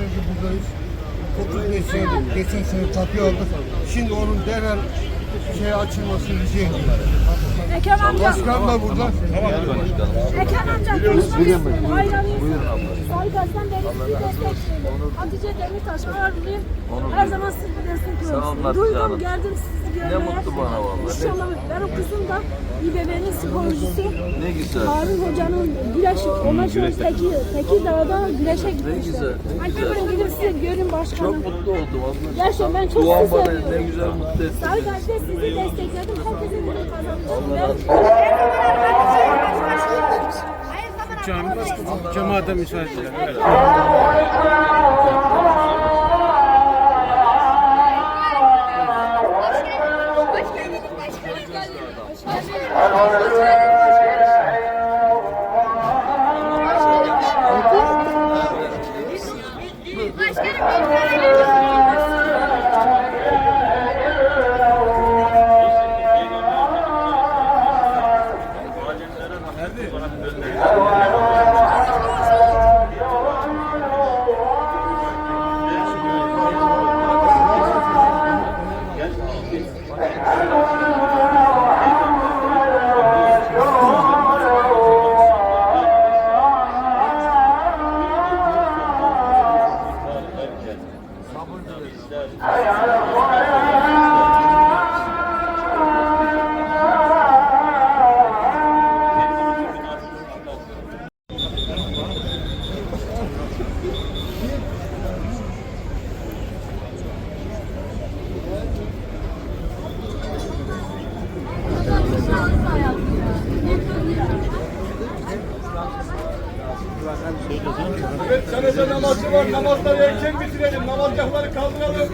senedir buradayız. 35 senedir, geçen sene tapı aldık. Şimdi onun derhal şey açılmasını rica ediyorlar. Ekrem amca. Başkan da burada. Ekrem amca konuşmak istiyorum. Hayranıyız. Sağlık Aslan beri sizi destekliyorum. Hatice Demirtaş abim. Her zaman sizi destekliyorum. Duydum geldim sizi görmeye. Ne mutlu bana vallahi. İnşallah benim kızım da İBB'nin sporcusu. Ne güzel. Harun Hoca'nın güreş, onlar şu an Teki, Tekirdağ'da güreşe gitmişler. güzel, ne güzel. Buyurun gidip sizi görün Çok başkanım. mutlu oldum abla. Gerçekten ben çok Duan sizi bana seviyorum. ne güzel mutlu etti. Sağlık Aslan sizi destekledim. Herkesin bunu kazanmış. Cami, cemaate müsaade. Evet, senede namazı var. Namazları erken bitirelim. Namazgahları kaldıralım.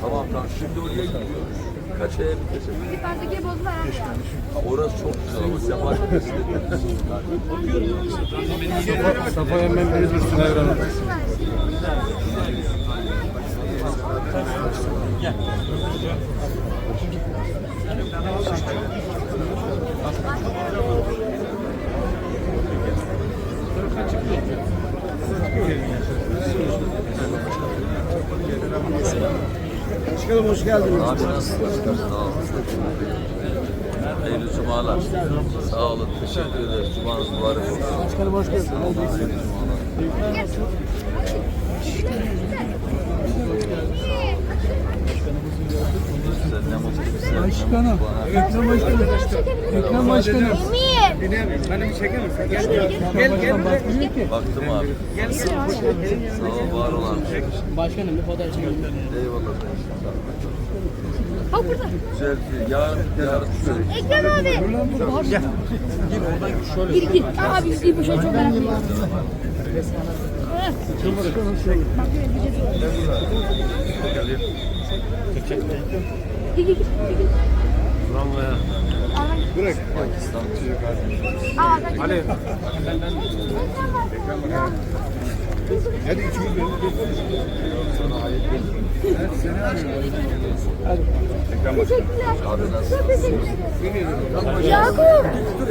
Tamam tamam şimdi oraya gidiyoruz. Kaç aya bitesin? Yukarıdaki bozma Orası çok güzel ama Sebahat Safa hemen bir dursun Evren Başkanım hoş geldiniz. Abi nasılsın? Sağ olun. Hayırlı cumalar. Sağ olun. Teşekkür ederiz. Cumanız mübarek olsun. Başkanım hoş geldiniz. Hayırlı cumalar. Mutlu bize. Başkanım. Ekrem Başkanım. Ekrem Başkanım. Beni bir çeker misin? Gel gel. Gel gel. Baktım abi. Sağ ol, var olan. Başkanım bir fotoğraf çekelim. Eyvallah. Bak burada. Güzel. Yarın, yarın. Ekrem abi. Gir gir. Abi biz bu şey çok merak ediyorum. Gir gir gir. Pakistan. Ali. Hadi üçümüz Teşekkürler. Abi nasıl? Çok teşekkür ederim. Yakup.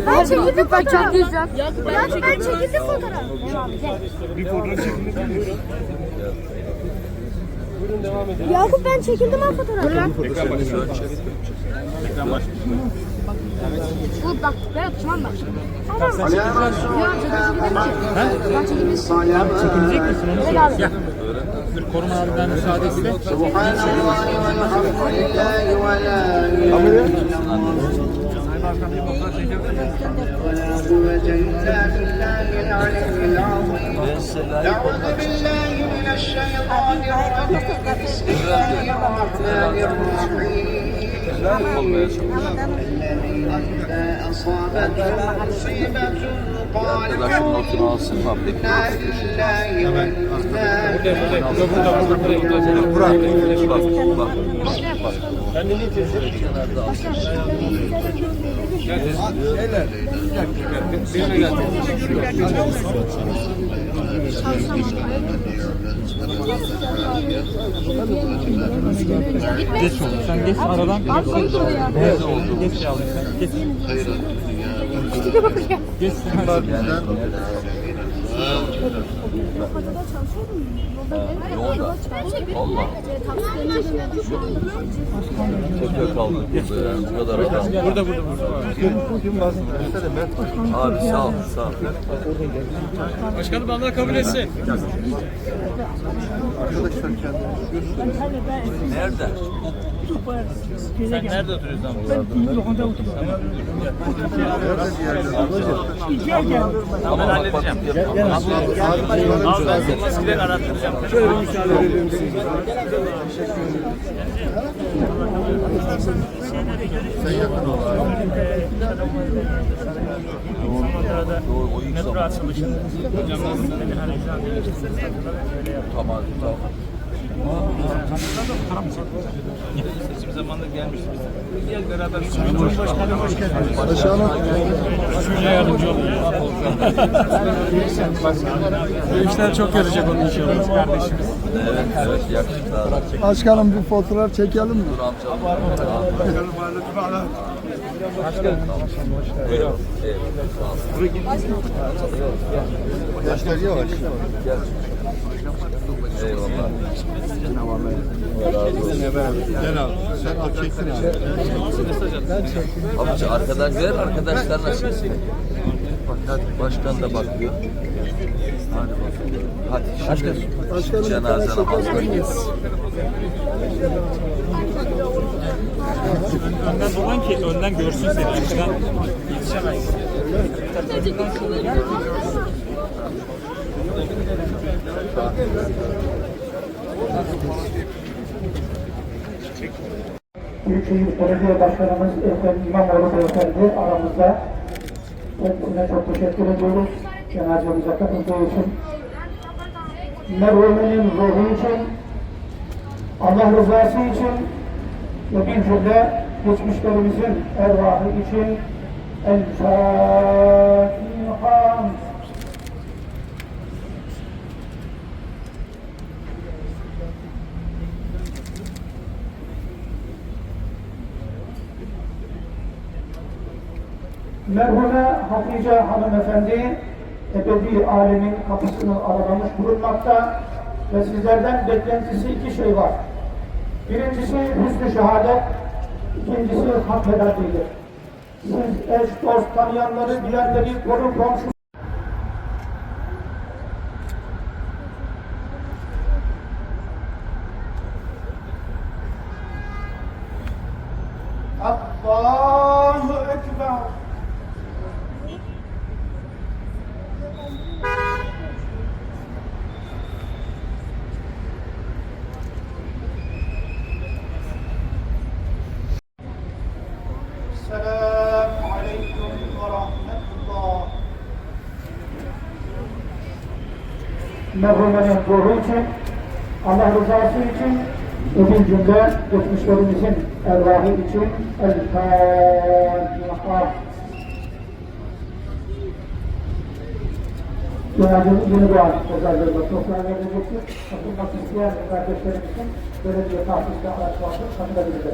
Ben çekildim fotoğraf. Yakup ben çekildim fotoğraf. bir fotoğraf çekin. Yakup ben çekildim ha fotoğraf. Şöyle çek. Bu bak Berat tamam bak. Tamam. Ben çekildim. Çekilecek misin? Gel abi. Dur koruma abi ben müsaade. Ben size layık notunu alsın mı? Geç oğlum sen geç aradan. Nerede oldu? Geç yavrum sen. Geç. Geç sen. Lokada çalışıyorum. Yolda Allah. Tepe kaldık burada yani bu kadar adam. Burada burada burada. Abi sağ ol sağ ol. Başkanım Allah kabul etsin. Nerede? Sen nerede oturuyorsun abi? Tamam bak bak yapalım. Abi ben senin eskileri arattıracağım. Doğru o ilk zaman. açılışında. Hocam nasıl şu an Tamam tamam. Seçim zamanında gelmişti bize. Gel beraber Cumhurbaşkanı hoş geldiniz. Şöyle yardımcı olun. Bu işler çok yarayacak onun inşallah kardeşimiz. Evet evet yakışıklı. Başkanım bir fotoğraf çekelim mi? Dur amca. Buyurun. Evet, sağ ol. Yaşlar yavaş. Gel. Eyvallah. Gel abi. Sen al çeksin abi. Ver? Bak hadi başkan da bakıyor. Hadi bakalım. Hadi şimdi cenaze namazına git. Önden dolan ki önden görsün seni. Arkadan yetişemez. Büyükşehir Belediye Başkanımız Ekrem İmamoğlu Beyefendi aramızda. Kendisine çok teşekkür ediyoruz. Cenazemize katıldığı için. Merhumenin ruhu için, Allah rızası için ve bir cümle geçmişlerimizin ervahı için El Fatiha. Merhume Hatice hanımefendi ebedi alemin kapısını aralamış bulunmakta ve sizlerden beklentisi iki şey var. Birincisi hüsnü şehadet, ikincisi hak helalidir. Siz eş, dost, tanıyanları, bilenleri, konu komşu Allahu Ekber. Merhumenin ruhu için, Allah rızası için, ödül cümle geçmişlerimizin ervahı için El Fatiha. Cenazemiz yeni doğan pazarlarında toprağa verilecektir. Katılmak isteyen kardeşlerimizin belediye tahsisle araç vardır, katılabilirler.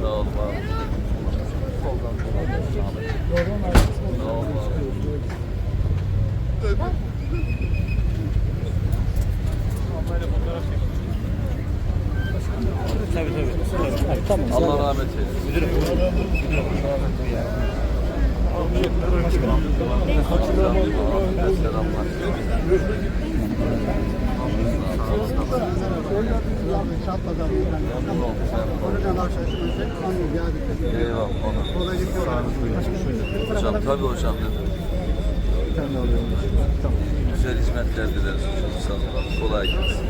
Sağ ol abi. Sağ ol abi. Tabii tabii. Tamam. Allah rahmet eylesin. Selamlar. Eyvallah. Hocam tabii hocam dedim. Güzel hizmetler dileriz hocam. Sağ olun. Kolay gelsin.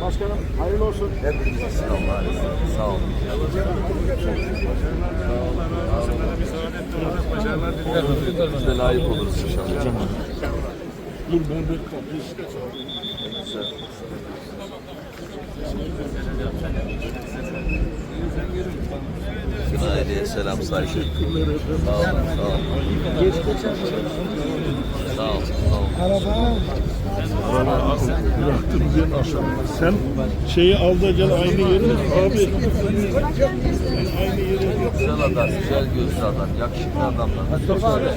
Başkanım hayırlı olsun. Hepinize selamlar. Sağ olun. Güzel layık oluruz inşallah. Güzel. Aileye selam saygı. Sağ olun, sağ olun. Sağ olun, sağ olun. Bıraktım ben aşağıda. Sen şeyi al da gel aynı yere. Abi. Güzel adam, güzel gözlü adam, yakışıklı adamlar. Hadi söyle.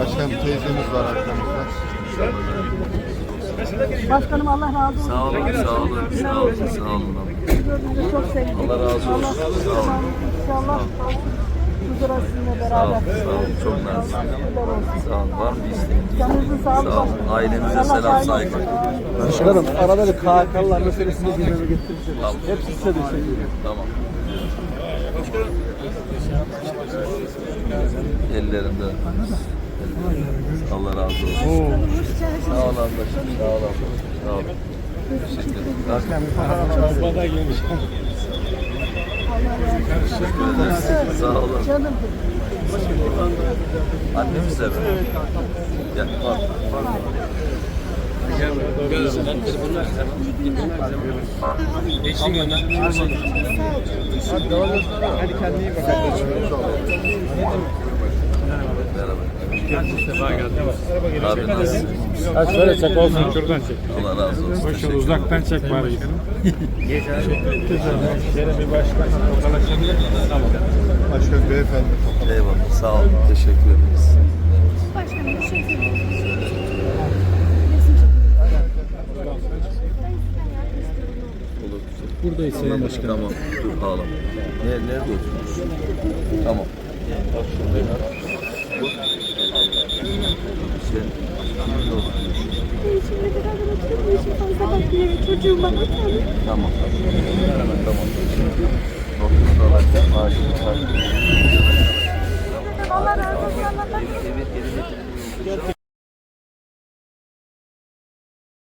Başkanım teyzemiz var arkamızda. Başkanım Allah razı olsun. Sağ olun, sağ olun, sağ olun, sağ olun. Çok sevindik. Allah razı olsun. Allah Sağ olun. İnşallah sizinle Sağ olun, sağ olun. Çok nazik. Sağ olun. Var mı bir isteğiniz? Sağ olun. Ailemize selam, saygı. Başkanım arada bir KHK'lılar meselesini gündeme getireceğiz. Tamam. Hepsi size destek veriyor. Tamam. Ellerinde. Allah razı olsun. Sağ ol ablacığım. Sağ ol ablacığım. Sağ ol. Teşekkür ederim. Bana gelmiş. Teşekkür ederiz. Sağ olun. Canım. Annemiz de mi? Gel. Var. Var. Eşlik önden. Hadi kendine iyi bak. Abi nasılsın? Ha şöyle çek olsun şuradan çek. Allah razı olsun. Şöyle Teşekkür uzaktan çek bari. Şöyle bir başkan tokalaşabilir Tamam. Başkan beyefendi. Eyvallah. Sağ olun. Teşekkür ederiz. Başkanım şey söyleyeyim. Olur. Buradayız Sayın Başkanım. Tamam. Dur ağlama. Ne, nerede oturuyorsun? Tamam. Sen kimle Eşimle beraber oturuyorum. Eşim fazla bakmıyor. Çocuğum bana kalıyor. Tamam. Tamam. Notunu da alacağım. Maaşını takip Allah razı olsun. Allah razı olsun.